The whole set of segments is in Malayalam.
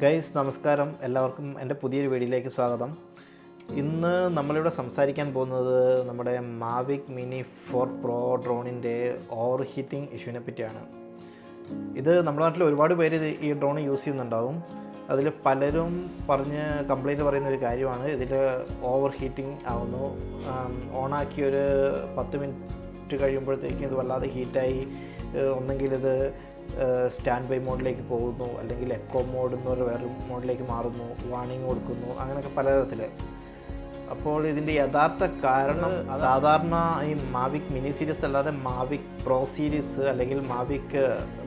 ഗൈസ് നമസ്കാരം. എല്ലാവർക്കും എന്റെ പുതിയൊരു വീഡിയോയിലേക്ക് സ്വാഗതം. ഇന്ന് നമ്മളിവിടെ സംസാരിക്കാൻ പോകുന്നത് നമ്മുടെ മാവിക് മിനി ഫോർ പ്രോ ഡ്രോണിന്റെ ഓവർ ഹീറ്റിംഗ് ഇഷ്യൂവിനെ പറ്റിയാണ്. ഇത് നമ്മുടെ നാട്ടിൽ ഒരുപാട് പേര് ഈ ഡ്രോൺ യൂസ് ചെയ്യുന്നുണ്ടാവും. അതിൽ പലരും പറഞ്ഞ് കംപ്ലൈന്റ് പറയുന്ന ഒരു കാര്യമാണ്. ഇതിൽ ഓവർ ഹീറ്റിംഗ് ആവുന്നു. ഓണാക്കി ഒരു പത്ത് മിനിറ്റ് കഴിയുമ്പോഴത്തേക്കും ഇത് വല്ലാതെ ഹീറ്റായി ഒന്നെങ്കിൽ ഇത് സ്റ്റാൻഡ് ബൈ മോഡിലേക്ക് പോകുന്നു അല്ലെങ്കിൽ എക്കോ മോഡ് എന്ന് പറഞ്ഞ വേറൊരു മോഡിലേക്ക് മാറുന്നു വാണിംഗ് കൊടുക്കുന്നു അങ്ങനെയൊക്കെ പലതരത്തിൽ അപ്പോൾ ഇതിന്റെ യഥാർത്ഥ കാരണം സാധാരണ ഈ മാവിക് മിനി സീരീസ് അല്ലാതെ മാവിക് പ്രോ സീരീസ് അല്ലെങ്കിൽ മാവിക്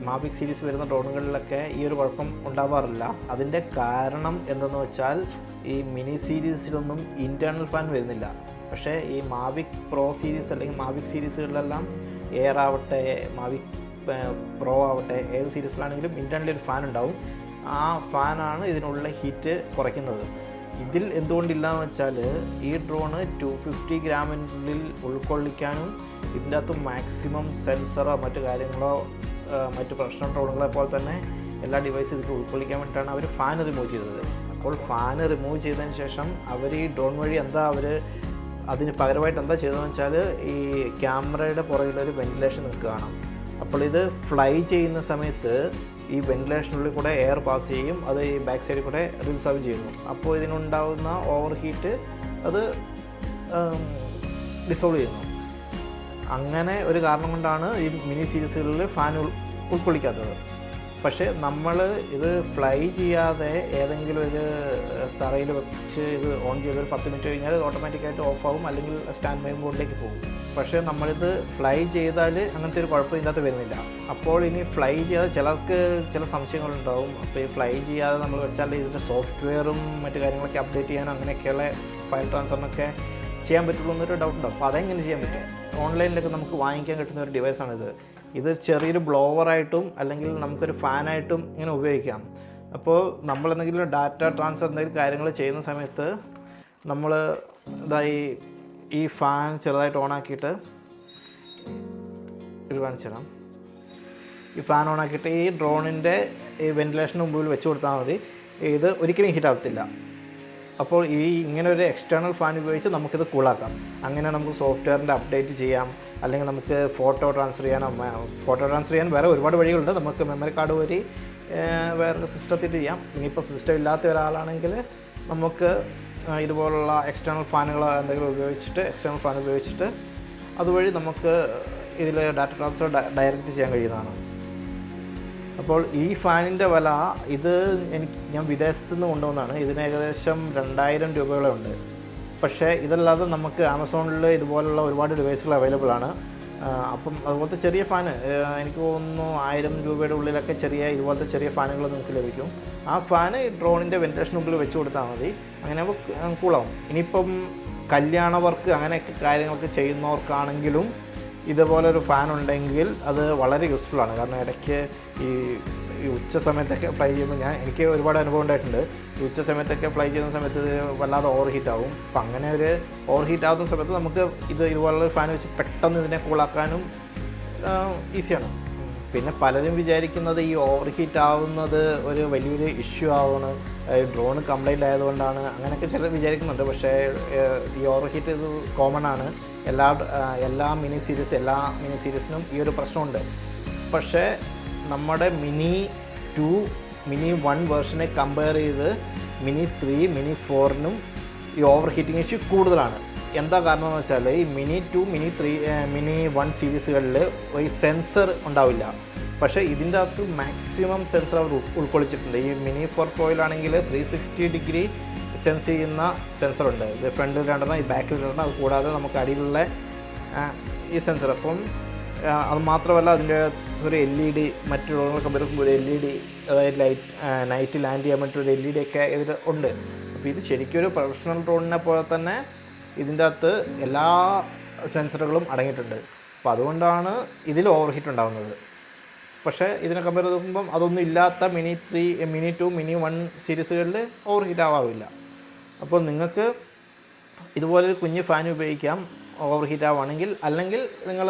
മാവിക് സീരീസ് വരുന്ന ഡ്രോണുകളിലൊക്കെ ഈ ഒരു കുഴപ്പം ഉണ്ടാവാറില്ല. അതിന്റെ കാരണം എന്തെന്ന് വെച്ചാൽ ഈ മിനി സീരീസിലൊന്നും ഇന്റേർണൽ ഫാൻ വരുന്നില്ല. പക്ഷേ ഈ മാവിക് പ്രോ സീരീസ് അല്ലെങ്കിൽ മാവിക് സീരീസുകളിലെല്ലാം എയർ ആവട്ടെ മാവിക് പ്രോ ആവട്ടെ ഏത് സീരീസിലാണെങ്കിലും ഇന്റേർണലി ഒരു ഫാൻ ഉണ്ടാവും. ആ ഫാനാണ് ഇതിനുള്ള ഹീറ്റ് കുറയ്ക്കുന്നത്. ഇതിൽ എന്തുകൊണ്ടില്ലാന്ന് വെച്ചാൽ ഈ ഡ്രോണ് ടു ഫിഫ്റ്റി ഗ്രാമിനുള്ളിൽ ഉൾക്കൊള്ളിക്കാനും ഇതിന്റെ അകത്ത് മാക്സിമം സെൻസറോ മറ്റു കാര്യങ്ങളോ മറ്റു പ്രശ്ന ഡ്രോണുകളെ പോലെ തന്നെ എല്ലാ ഡിവൈസും ഇതിൽ ഉൾക്കൊള്ളിക്കാൻ വേണ്ടിയിട്ടാണ് അവർ ഫാൻ റിമൂവ് ചെയ്തത്. അപ്പോൾ ഫാൻ റിമൂവ് ചെയ്തതിന് ശേഷം അവർ ഈ ഡ്രോൺ വഴി എന്താ അവർ അതിന് പകരമായിട്ട് എന്താ ചെയ്തതെന്ന് വെച്ചാൽ ഈ ക്യാമറയുടെ പുറകിലൊരു വെന്റിലേഷൻ നിങ്ങൾക്ക് കാണാം അപ്പോൾ ഇത് ഫ്ലൈ ചെയ്യുന്ന സമയത്ത് ഈ വെന്റിലേഷനുള്ളിൽ കൂടെ എയർ പാസ് ചെയ്യും അത് ഈ ബാക്ക് സൈഡിൽ കൂടെ റിസർവ് ചെയ്യുന്നു. അപ്പോൾ ഇതിനുണ്ടാവുന്ന ഓവർ ഹീറ്റ് അത് ഡിസോൾവ് ചെയ്യുന്നു. അങ്ങനെ ഒരു കാരണം കൊണ്ടാണ് ഈ മിനി സീരീസുകളിൽ ഫാൻ ഉൾ ഉൾക്കൊള്ളിക്കാത്തത്. പക്ഷേ നമ്മൾ ഇത് ഫ്ലൈ ചെയ്യാതെ ഏതെങ്കിലും ഒരു തറയിൽ വെച്ച് ഇത് ഓൺ ചെയ്ത് ഒരു പത്ത് മിനിറ്റ് കഴിഞ്ഞാൽ ഇത് ഓട്ടോമാറ്റിക്കായിട്ട് ഓഫ് ആവും അല്ലെങ്കിൽ സ്റ്റാൻഡ് ബൈ മോഡിലേക്ക് പോകും. പക്ഷേ നമ്മളിത് ഫ്ലൈ ചെയ്താൽ അങ്ങനത്തെ ഒരു കുഴപ്പം ഇതിനകത്ത് വരുന്നില്ല. അപ്പോൾ ഇനി ഫ്ലൈ ചെയ്യാതെ ചിലർക്ക് ചില സംശയങ്ങളുണ്ടാവും. അപ്പോൾ ഈ ഫ്ലൈ ചെയ്യാതെ നമ്മൾ വെച്ചാൽ ഇതിന്റെ സോഫ്റ്റ്വെയറും മറ്റു കാര്യങ്ങളൊക്കെ അപ്ഡേറ്റ് ചെയ്യാനും അങ്ങനെയൊക്കെയുള്ള ഫയൽ ട്രാൻസ്ഫറിനൊക്കെ ചെയ്യാൻ പറ്റുള്ളൂ എന്നൊരു ഡൗട്ട് ഉണ്ടാവും. അപ്പോൾ അതെങ്ങനെ ചെയ്യാൻ പറ്റും? ഓൺലൈനിലൊക്കെ നമുക്ക് വാങ്ങിക്കാൻ കിട്ടുന്ന ഒരു ഡിവൈസാണിത് ഇത് ചെറിയൊരു ബ്ലോവറായിട്ടും അല്ലെങ്കിൽ നമുക്കൊരു ഫാനായിട്ടും ഇങ്ങനെ ഉപയോഗിക്കാം. അപ്പോൾ നമ്മൾ എന്തെങ്കിലും ഡാറ്റ ട്രാൻസ്ഫർ എന്തെങ്കിലും കാര്യങ്ങൾ ചെയ്യുന്ന സമയത്ത് നമ്മൾ ഇതായി ഈ ഫാൻ ചെറുതായിട്ട് ഓണാക്കിയിട്ട് ഇത് കാണിച്ചു ഈ ഫാൻ ഓണാക്കിയിട്ട് ഈ ഡ്രോണിന്റെ ഈ വെന്റിലേഷന് മുമ്പിൽ വെച്ച് കൊടുത്താൽ മതി. ഇത് ഒരിക്കലും ഹീറ്റ് ആകത്തില്ല അപ്പോൾ ഈ ഇങ്ങനെ ഒരു എക്സ്റ്റേണൽ ഫാൻ ഉപയോഗിച്ച് നമുക്കിത് കൂളാക്കാം അങ്ങനെ നമുക്ക് സോഫ്റ്റ്വെയറിന്റെ അപ്ഡേറ്റ് ചെയ്യാം. അല്ലെങ്കിൽ നമുക്ക് ഫോട്ടോ ട്രാൻസ്ഫർ ചെയ്യാനോ ഫോട്ടോ ട്രാൻസ്ഫർ ചെയ്യാൻ വേറെ ഒരുപാട് വഴികളുണ്ട്. നമുക്ക് മെമ്മറി കാർഡ് വഴി വേറെ സിസ്റ്റത്തിൽ ചെയ്യാം. ഇനിയിപ്പോൾ സിസ്റ്റം ഇല്ലാത്ത ഒരാളാണെങ്കിൽ നമുക്ക് ഇതുപോലുള്ള എക്സ്റ്റേണൽ ഫാനുകൾ എന്തെങ്കിലും ഉപയോഗിച്ചിട്ട് എക്സ്റ്റേണൽ ഫാൻ ഉപയോഗിച്ചിട്ട് അതുവഴി നമുക്ക് ഇതിൽ ഡാറ്റ ട്രാൻസ്ഫർ ഡയറക്റ്റ് ചെയ്യാൻ കഴിയുന്നതാണ്. അപ്പോൾ ഈ ഫാനിന്റെ വില ഇത് എനിക്ക് ഞാൻ വിദേശത്തു നിന്ന് കൊണ്ടുവന്നതാണ്. ഇതിന് ഏകദേശം രണ്ടായിരം രൂപയോളം ഉണ്ട് പക്ഷേ ഇതല്ലാതെ നമുക്ക് ആമസോണിൽ ഇതുപോലുള്ള ഒരുപാട് ഡിവൈസുകൾ അവൈലബിൾ ആണ്. അപ്പം അതുപോലത്തെ ചെറിയ ഫാന് എനിക്ക് തോന്നുന്നു ആയിരം രൂപയുടെ ഉള്ളിലൊക്കെ ചെറിയ ഇതുപോലത്തെ ചെറിയ ഫാനുകൾ നമുക്ക് ലഭിക്കും. ആ ഫാന് ഡ്രോണിന്റെ വെന്റിലേഷനുള്ളിൽ വെച്ച് കൊടുത്താൽ മതി. അങ്ങനെ കൂളാവും. ഇനിയിപ്പം കല്യാണ വർക്ക് അങ്ങനെയൊക്കെ കാര്യങ്ങളൊക്കെ ചെയ്യുന്നവർക്കാണെങ്കിലും ഇതുപോലെ ഒരു ഫാൻ ഉണ്ടെങ്കിൽ അത് വളരെ യൂസ്ഫുൾ ആണ്. കാരണം ഇടയ്ക്ക് ഈ ഈ ഉച്ച സമയത്തൊക്കെ ഫ്ലൈ ചെയ്യുമ്പോൾ ഞാൻ എനിക്ക് ഒരുപാട് അനുഭവം ഉണ്ടായിട്ടുണ്ട്. ഈ ഉച്ച സമയത്തൊക്കെ ഫ്ലൈ ചെയ്യുന്ന സമയത്ത് വല്ലാതെ ഓവർ ഹീറ്റ് ആവും. അപ്പം അങ്ങനെ ഒരു ഓവർ ഹീറ്റ് ആവുന്ന സമയത്ത് നമുക്ക് ഇത് ഇതുപോലുള്ള ഫാൻ വെച്ച് പെട്ടെന്ന് ഇതിനെ കൂളാക്കാനും ഈസിയാണ് പിന്നെ പലരും വിചാരിക്കുന്നത് ഈ ഓവർ ഹീറ്റ് ആവുന്നത് ഒരു വലിയൊരു ഇഷ്യൂ ആവുന്നു. ഡ്രോൺ കംപ്ലൈന്റ് ആയതുകൊണ്ടാണ് അങ്ങനെയൊക്കെ ചിലർ വിചാരിക്കുന്നുണ്ട്. പക്ഷേ ഈ ഓവർ ഹീറ്റ് ഇത് കോമൺ ആണ്. എല്ലാ എല്ലാ മിനി സീരീസ് എല്ലാ മിനി സീരീസിനും ഈ ഒരു പ്രശ്നമുണ്ട്. പക്ഷേ നമ്മുടെ മിനി ടു മിനി വൺ വേർഷനെ കമ്പയർ ചെയ്ത് മിനി ത്രീ മിനി ഫോറിനും ഈ ഓവർ ഹീറ്റിംഗ് ഇഷ്യൂ കൂടുതലാണ്. എന്താ കാരണം എന്ന് വെച്ചാൽ ഈ mini two mini three mini one സീരീസുകളിൽ ഒരു സെൻസർ ഉണ്ടാവില്ല. പക്ഷേ ഇതിന്റെ അകത്ത് മാക്സിമം സെൻസർ അവർ ഉൾക്കൊള്ളിച്ചിട്ടുണ്ട്. ഈ മിനി ഫോർ പോയിലാണെങ്കിൽ ത്രീ സിക്സ്റ്റി ഡിഗ്രി സെൻസ് ചെയ്യുന്ന സെൻസർ ഉണ്ട്. ഇത് ഫ്രണ്ടിൽ രണ്ടെണ്ണം ഈ ബാക്കിൽ രണ്ടെണ്ണം അത് കൂടാതെ നമുക്ക് അടിയിലുള്ള ഈ സെൻസർ അപ്പം അത് മാത്രമല്ല അതിന്റെ ഒരു എൽ ഇ ഡി മറ്റുള്ളവർക്ക് വരുമ്പോൾ ഒരു എൽ ഇ ഡി അതായത് ലൈറ്റ് നൈറ്റ് ലാൻഡ് ചെയ്യാൻ പറ്റിയ ഒരു എൽ ഇ ഡി ഒക്കെ ഇതിൽ ഉണ്ട്. അപ്പോൾ ഇത് ശരിക്കും ഒരു പ്രൊഫഷണൽ ഡ്രോണിനെ പോലെ തന്നെ ഇതിന്റെ അകത്ത് എല്ലാ സെൻസറുകളും അടങ്ങിയിട്ടുണ്ട്. അപ്പോൾ അതുകൊണ്ടാണ് ഇതിൽ ഓവർഹീറ്റ് ഉണ്ടാകുന്നത് പക്ഷേ ഇതിനെ കമ്പയർ ചെയ്ത് നോക്കുമ്പം അതൊന്നും ഇല്ലാത്ത mini three mini two mini one സീരീസുകളിൽ overheat ആവാറില്ല. അപ്പോൾ നിങ്ങൾക്ക് ഇതുപോലൊരു കുഞ്ഞ് ഫാൻ ഉപയോഗിക്കാം ഓവർ ഹീറ്റ് ആവുകയാണെങ്കിൽ അല്ലെങ്കിൽ നിങ്ങൾ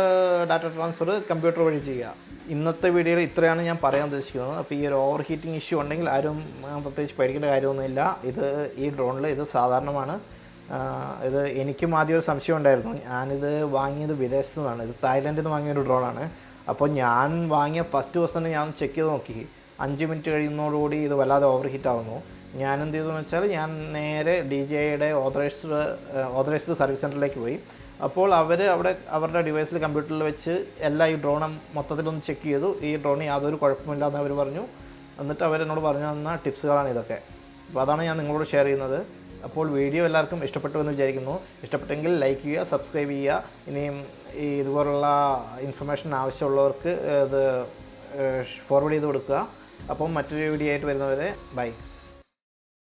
ഡാറ്റ ട്രാൻസ്ഫർ കമ്പ്യൂട്ടർ വഴി ചെയ്യുക. ഇന്നത്തെ വീഡിയോയിൽ ഇത്രയാണ് ഞാൻ പറയാൻ ഉദ്ദേശിക്കുന്നത്. അപ്പോൾ ഈ ഒരു ഓവർ ഹീറ്റിംഗ് ഇഷ്യൂ ഉണ്ടെങ്കിൽ ആരും പ്രത്യേകിച്ച് പേടിക്കേണ്ട കാര്യമൊന്നുമില്ല. ഇത് ഈ ഡ്രോണിൽ ഇത് സാധാരണമാണ്. ഇത് എനിക്കും ആദ്യം ഒരു സംശയം ഉണ്ടായിരുന്നു. ഞാനിത് വാങ്ങിയത് വിദേശത്തു നിന്നാണ് ഇത് തായ്ലൻഡിൽ നിന്ന് വാങ്ങിയ ഒരു ഡ്രോണാണ് അപ്പോൾ ഞാൻ വാങ്ങിയ ഫസ്റ്റ് ദിവസം തന്നെ ഞാൻ ചെക്ക് ചെയ്ത് നോക്കി. അഞ്ച് മിനിറ്റ് കഴിയുന്നതോടുകൂടി ഇത് വല്ലാതെ ഓവർ ഹീറ്റ് ആവുന്നു. ഞാൻ എന്ത് ചെയ്തു എന്ന് വെച്ചാൽ ഞാൻ നേരെ ഡി ജെ ഐയുടെ ഓതറൈസ്ഡ് ഓതറൈസ്ഡ് സർവീസ് സെന്ററിലേക്ക് പോയി. അപ്പോൾ അവർ അവിടെ അവരുടെ ഡിവൈസിൽ കമ്പ്യൂട്ടറിൽ വെച്ച് എല്ലാ ഈ ഡ്രോണും മൊത്തത്തിലൊന്ന് ചെക്ക് ചെയ്തു. ഈ ഡ്രോണിന് യാതൊരു കുഴപ്പമില്ലാന്ന് അവർ പറഞ്ഞു. എന്നിട്ട് അവരെന്നോട് പറഞ്ഞു തന്ന ടിപ്സുകളാണ് ഇതൊക്കെ. അപ്പോൾ അതാണ് ഞാൻ നിങ്ങളോട് ഷെയർ ചെയ്യുന്നത്. അപ്പോൾ വീഡിയോ എല്ലാവർക്കും ഇഷ്ടപ്പെട്ടു എന്ന് വിചാരിക്കുന്നു. ഇഷ്ടപ്പെട്ടെങ്കിൽ ലൈക്ക് ചെയ്യുക സബ്സ്ക്രൈബ് ചെയ്യുക. ഇനിയും ഈ ഇതുപോലുള്ള ഇൻഫർമേഷൻ ആവശ്യമുള്ളവർക്ക് ഇത് ഫോർവേഡ് ചെയ്ത് കൊടുക്കുക. അപ്പം മറ്റൊരു വീഡിയോ ആയിട്ട് വരുന്നവരെ ബൈ